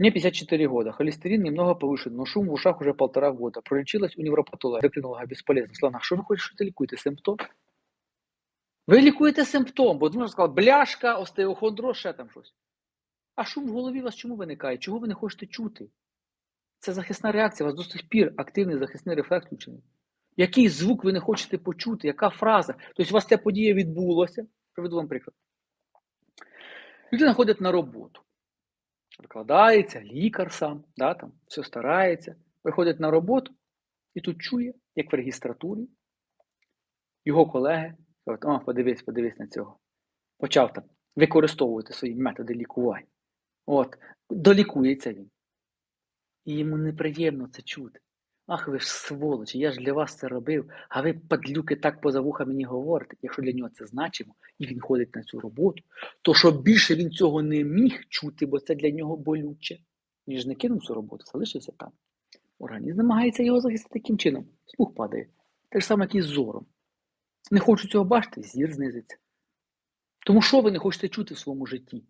Мне 54 года, холестерин немного повышен, но шум в ушах уже полтора года. Пролечилась у невропатолога, эндокринолога, бесполезно. Слава, а що ви хочете, що ти лікуєте? Симптом? Ви лікуєте симптом, бо можна сказати, бляшка, остеохондроз, ще там щось. А шум в голові у вас чому виникає? Чого ви не хочете чути? Це захисна реакція, у вас до сих пір активний захисний рефлекс включений. Який звук ви не хочете почути? Яка фраза? Тобто у вас ця подія відбулася. Приведу вам приклад. Людина ходить на роботу, викладається, лікар сам, да, там, все старається, приходить на роботу і тут чує, як в регістратурі, його колеги кажуть, о, подивись, подивись на цього. Почав там використовувати свої методи лікування. От, долікується він. І йому неприємно це чути. Ах, ви ж сволочі, я ж для вас це робив, а ви, падлюки, так поза вуха мені говорите. Якщо для нього це значимо, і він ходить на цю роботу, то щоб більше він цього не міг чути, бо це для нього болюче. Він ж не кинув цю роботу, залишився там. Організм намагається його захистити таким чином. Слух падає. Те ж саме, як і з зором. Не хочу цього бачити, зір знизиться. Тому що ви не хочете чути в своєму житті?